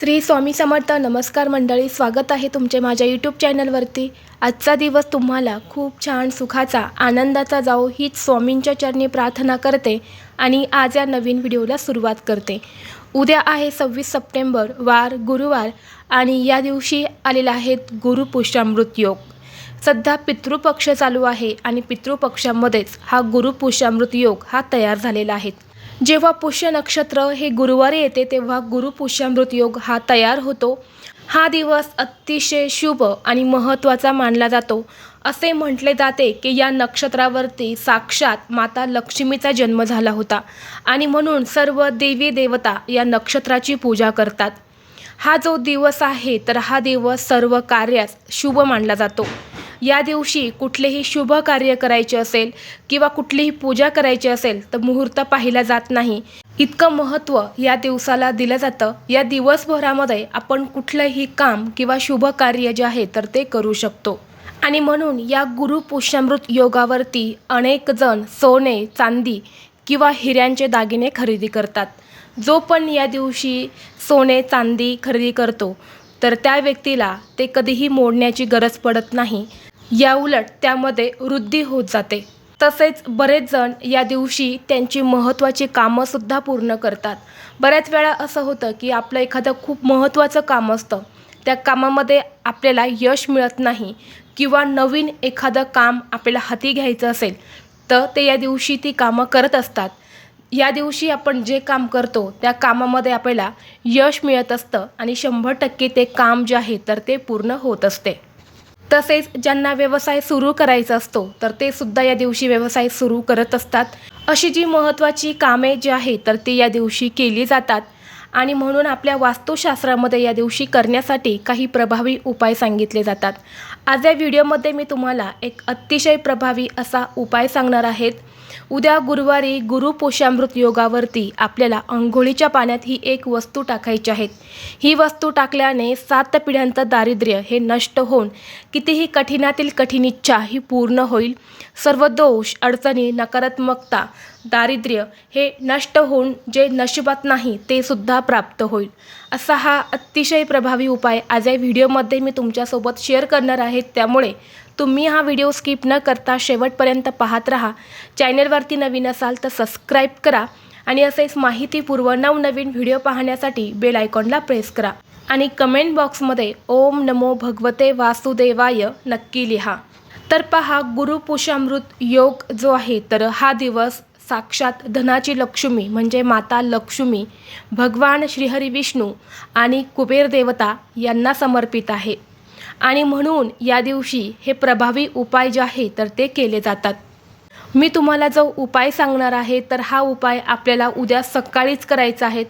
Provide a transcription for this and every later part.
श्री स्वामी समर्थ नमस्कार मंडळी स्वागत आहे तुमचे माझ्या यूट्यूब चॅनलवरती. आजचा दिवस तुम्हाला खूप छान सुखाचा आनंदाचा जाओ हीच स्वामींच्या चरणी प्रार्थना करते आणि आज या नवीन व्हिडिओला सुरुवात करते. उद्या आहे सव्वीस सप्टेंबर वार गुरुवार आणि या दिवशी आलेला आहेत गुरुपुष्यामृत योग. सध्या पितृपक्ष चालू आहे आणि पितृपक्षामध्येच हा गुरुपुष्यामृत योग हा तयार झालेला आहे. जेव्हा पुष्य नक्षत्र हे गुरुवारी येते तेव्हा गुरुपुष्यामृत योग हा तयार होतो. हा दिवस अतिशय शुभ आणि महत्त्वाचा मानला जातो. असे म्हटले जाते की या नक्षत्रावरती साक्षात माता लक्ष्मीचा जन्म झाला होता आणि म्हणून सर्व देवी देवता या नक्षत्राची पूजा करतात. हा जो दिवस आहे तर हा दिवस सर्व कार्यास शुभ मानला जातो. या दिवशी कुठलेही शुभ कार्य करायचे असेल किंवा कुठलीही पूजा करायची असेल तर मुहूर्त पाहिला जात नाही. इतकं महत्त्व या दिवसाला दिलं जातं. या दिवसभरामध्ये आपण कुठलंही काम किंवा शुभ कार्य जे आहे तर ते करू शकतो. आणि म्हणून या गुरुपुष्यामृत योगावरती अनेक जण सोने चांदी किंवा हिऱ्यांचे दागिने खरेदी करतात. जो पण या दिवशी सोने चांदी खरेदी करतो तर त्या व्यक्तीला ते कधीही मोडण्याची गरज पडत नाही. याउलट त्यामध्ये वृद्धी होत जाते. तसेच बरेच जण या दिवशी त्यांची महत्त्वाची कामंसुद्धा पूर्ण करतात. बऱ्याच वेळा असं होतं की आपलं एखादं खूप महत्त्वाचं काम असतं. त्या कामामध्ये आपल्याला यश मिळत नाही किंवा नवीन एखादं काम आपल्याला हाती घ्यायचं असेल तर ते या दिवशी ती कामं करत असतात. या दिवशी आपण जे काम करतो त्या कामामध्ये आपल्याला यश मिळत असतं आणि शंभर टक्के ते काम जे आहे तर ते पूर्ण होत असते. तसेच ज्यांना व्यवसाय सुरू करायचा असतो तर ते सुद्धा या दिवशी व्यवसाय सुरू करत असतात. अशी जी महत्त्वाची कामे जी आहे तर ती या दिवशी केली जातात. आणि म्हणून आपल्या वास्तुशास्त्रामध्ये या दिवशी करण्यासाठी काही प्रभावी उपाय सांगितले जातात. आज या व्हिडिओमध्ये मी तुम्हाला एक अतिशय प्रभावी असा उपाय सांगणार आहेत उद्या गुरुवारी गुरुपोषामृत योगावरती आपल्याला अंघोळीच्या पाण्यात ही एक वस्तू टाकायची आहेत ही वस्तू टाकल्याने सात पिढ्यांचं दारिद्र्य हे नष्ट होऊन कितीही कठीणातील कठीण इच्छा ही पूर्ण होईल. सर्व दोष अडचणी नकारात्मकता दारिद्र्य हे नष्ट होऊन जे नशिबात नाही ते सुद्धा प्राप्त होईल. असा हा अतिशय प्रभावी उपाय आज या व्हिडिओमध्ये मी तुमच्यासोबत शेअर करणार आहे. त्यामुळे तुम्ही हा व्हिडिओ स्किप न करता शेवटपर्यंत पाहत राहा. चॅनलवरती नवीन असाल तर सबस्क्राईब करा आणि असेच माहितीपूर्व नवनवीन व्हिडिओ पाहण्यासाठी बेल आयकॉनला प्रेस करा. आणि कमेंट बॉक्समध्ये ओम नमो भगवते वासुदेवाय नक्की लिहा. तर पहा गुरुपुषामृत योग जो आहे तर हा दिवस साक्षात धनाची लक्ष्मी म्हणजे माता लक्ष्मी भगवान श्रीहरी विष्णू आणि कुबेर देवता यांना समर्पित आहे. आणि म्हणून या दिवशी हे प्रभावी उपाय जे आहे तर ते केले जातात. मी तुम्हाला जो उपाय सांगणार आहे तर हा उपाय आपल्याला उद्या सकाळीच करायचा आहे.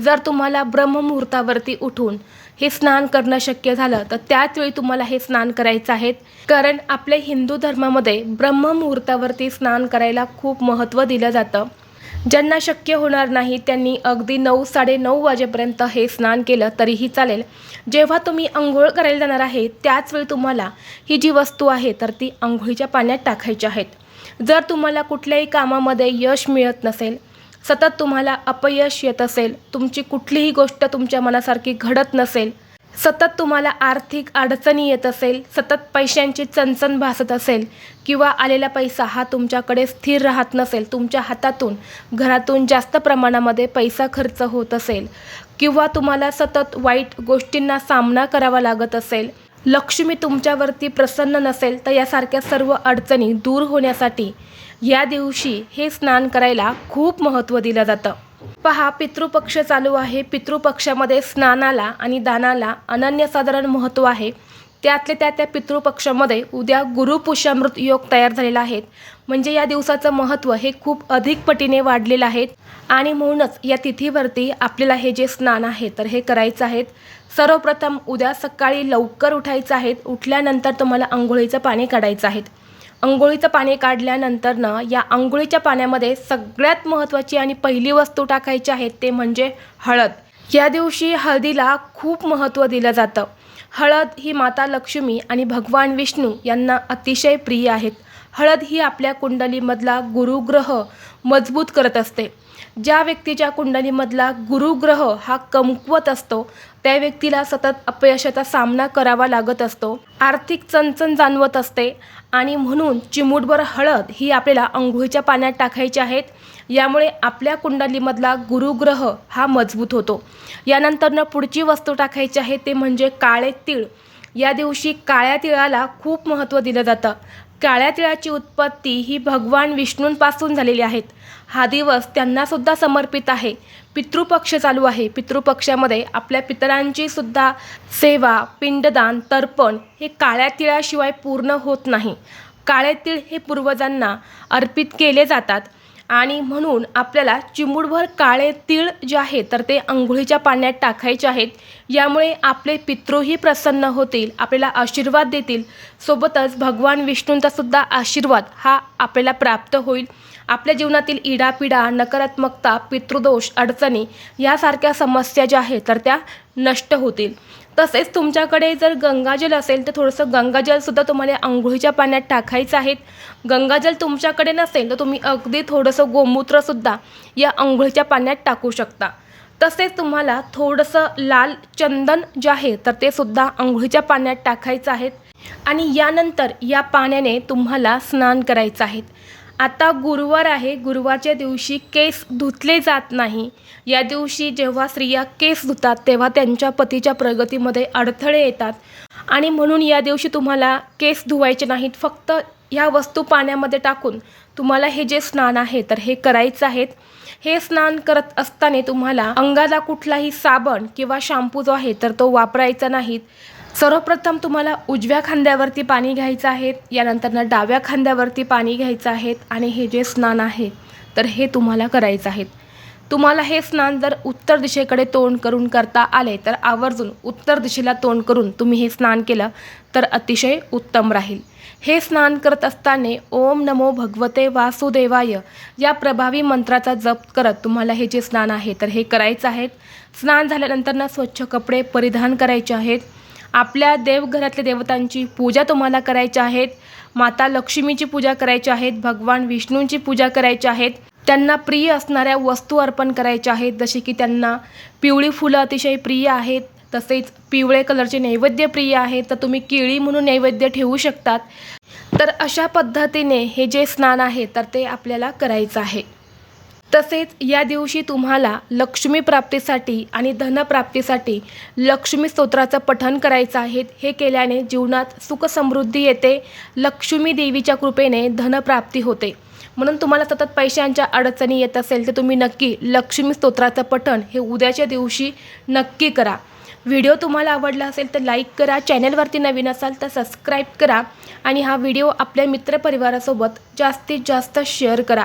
जर तुम्हाला ब्रह्ममुहूर्तावरती उठून हे स्नान करणं शक्य झालं तर त्याच वेळी तुम्हाला हे स्नान करायचं आहे. कारण आपल्या हिंदू धर्मामध्ये ब्रह्ममुहूर्तावरती स्नान करायला खूप महत्त्व दिलं जातं. ज्यांना शक्य होणार नाही त्यांनी अगदी नऊ साडेनऊ वाजेपर्यंत हे स्नान केलं तरीही चालेल. जेव्हा तुम्ही आंघोळ करायला जाणार आहे त्याचवेळी तुम्हाला ही जी वस्तू आहे तर ती आंघोळीच्या पाण्यात टाकायची आहेत. जर तुम्हाला कुठल्याही कामामध्ये यश मिळत नसेल सतत तुम्हाला अपयश येत असेल तुमची कुठलीही गोष्ट तुमच्या मनासारखी घडत नसेल सतत तुम्हाला आर्थिक अडचणी येत असेल सतत पैशांची चणचण भासत असेल किंवा आलेला पैसा हा तुमच्याकडे स्थिर राहत नसेल तुमच्या हातातून घरातून जास्त प्रमाणामध्ये पैसा खर्च होत असेल किंवा तुम्हाला सतत वाईट गोष्टींना सामना करावा लागत असेल लक्ष्मी तुमच्यावरती प्रसन्न नसेल तर यासारख्या सर्व अडचणी दूर होण्यासाठी या दिवशी हे स्नान करायला खूप महत्त्व दिलं जातं. पहा पितृपक्ष चालू आहे. पितृपक्षामध्ये स्नानाला आणि दानाला अनन्यसाधारण महत्त्व आहे. त्यातले त्या त्या पितृपक्षामध्ये उद्या गुरुपुष्यामृत योग तयार झालेला आहेत म्हणजे या दिवसाचं महत्त्व हे खूप अधिक पटीने वाढलेलं आहे. आणि म्हणूनच या तिथीवरती आपल्याला हे जे स्नान आहे तर हे करायचं आहे. सर्वप्रथम उद्या सकाळी लवकर उठायचं आहे. उठल्यानंतर तुम्हाला आंघोळीचं पाणी काढायचं आहे. अंघोळीचं पाणी काढल्यानंतरनं या अंघोळीच्या पाण्यामध्ये सगळ्यात महत्त्वाची आणि पहिली वस्तू टाकायची आहे ते म्हणजे हळद. या दिवशी हळदीला खूप महत्त्व दिलं जातं. हळद ही माता लक्ष्मी आणि भगवान विष्णू यांना अतिशय प्रिय आहेत. हळद ही आपल्या कुंडलीमधला गुरुग्रह मजबूत करत असते. ज्या व्यक्तीच्या कुंडलीमधला गुरुग्रह हा कमकुवत असतो त्या व्यक्तीला सतत अपयशाचा सामना करावा लागत असतो. आर्थिक चणचण जाणवत असते आणि म्हणून चिमूटभर हळद ही आपल्याला अंघोळीच्या पाण्यात टाकायची आहेत. यामुळे आपल्या कुंडलीमधला गुरुग्रह हा मजबूत होतो. यानंतरनं पुढची वस्तू टाकायची आहे ते म्हणजे काळे तीळ. या दिवशी काळ्या तिळाला खूप महत्त्व दिलं जातं. काळ्या तिळाची उत्पत्ती ही भगवान विष्णूंपासून झालेली आहेत. हा दिवस त्यांनासुद्धा समर्पित आहे. पितृपक्ष चालू आहे. पितृपक्षामध्ये आपल्या पितरांची सुद्धा सेवा पिंडदान तर्पण हे काळ्या तिळाशिवाय पूर्ण होत नाही. काळे तीळ हे पूर्वजांना अर्पित केले जातात. आणि म्हणून आपल्याला चिमूटभर काळे तीळ जे आहे तर ते अंघोळीच्या पाण्यात टाकायचे आहेत. यामुळे आपले पितृही प्रसन्न होतील आपल्याला आशीर्वाद देतील. सोबतच भगवान विष्णूंचा सुद्धा आशीर्वाद हा आपल्याला प्राप्त होईल. आपल्या जीवनातील इडापिडा नकारात्मकता पितृदोष अडचणी यासारख्या समस्या ज्या आहेत तर त्या नष्ट होतील. तसेच तुमच्याकडे जर गंगाजल असेल तर थोडंसं गंगाजलसुद्धा तुम्हाला आंघोळीच्या पाण्यात टाकायचं आहे. गंगाजल तुमच्याकडे नसेल तर तुम्ही अगदी थोडंसं गोमूत्रसुद्धा या आंघोळीच्या पाण्यात टाकू शकता. तसेच तुम्हाला थोडंसं लाल चंदन जे आहे तर ते सुद्धा आंघोळीच्या पाण्यात टाकायचं आहे. आणि यानंतर या पाण्याने तुम्हाला स्नान करायचं आहे. आता गुरुवार आहे. गुरुवारच्या दिवशी केस धुतले जात नाही. या दिवशी जेव्हा स्त्रिया केस धुतात तेव्हा त्यांच्या पतीच्या प्रगतीमध्ये अडथळे येतात. आणि म्हणून या दिवशी तुम्हाला केस धुवायचे नाहीत. फक्त ह्या वस्तू पाण्यामध्ये टाकून तुम्हाला हे जे स्नान आहे तर हे करायचं आहेत हे स्नान करत असताना तुम्हाला अंगाला कुठलाही साबण किंवा शॅम्पू जो आहे तर तो वापरायचा नाहीत सर्वप्रथम तुम्हाला उजव्या खांद्यावरती पाणी घ्यायचं आहे यानंतर डाव्या खांद्यावरती पाणी घ्यायचं आहे आणि हे जे स्नान आहे तर हे तुम्हाला करायचं आहे. तुम्हाला हे स्नान जर उत्तर दिशेकडे तोंड करून करता आले तर आवर्जून उत्तर दिशेला तोंड करून तुम्ही हे स्नान केलं तर अतिशय उत्तम राहील. हे स्नान करत असताना ओम नमो भगवते वासुदेवाय या प्रभावी मंत्राचा जप करत तुम्हाला हे जे स्नान आहे तर हे करायचं आहे. स्नान झाल्यानंतर ना स्वच्छ कपडे परिधान करायचे आहेत. आपल्या देवघरातल्या देवतांची पूजा तुम्हाला करायची आहेत माता लक्ष्मीची पूजा करायची आहेत भगवान विष्णूंची पूजा करायची आहेत त्यांना प्रिय असणाऱ्या वस्तू अर्पण करायच्या आहेत जसे की त्यांना पिवळी फुलं अतिशय प्रिय आहेत तसेच पिवळे कलरचे नैवेद्य प्रिय आहेत तर तुम्ही केळी म्हणून नैवेद्य ठेवू शकतात. तर अशा पद्धतीने हे जे स्नान आहे तर ते आपल्याला करायचं आहे. तसेच या दिवशी तुम्हाला लक्ष्मी प्राप्तीसाठी आणि धनप्राप्तीसाठी लक्ष्मी स्तोत्राचं पठण करायचं आहे. हे केल्याने जीवनात सुख समृद्धी येते. लक्ष्मी देवीच्या कृपेने धनप्राप्ती होते. म्हणून तुम्हाला सतत पैशांच्या अडचणी येत असेल तर तुम्ही नक्की लक्ष्मी स्तोत्राचं पठण हे उद्याच्या दिवशी नक्की करा. व्हिडिओ तुम्हाला आवडला असेल तर लाईक करा चॅनलवरती नवीन असाल तर सबस्क्राईब करा आणि हा व्हिडिओ आपल्या मित्रपरिवारासोबत जास्तीत जास्त शेअर करा.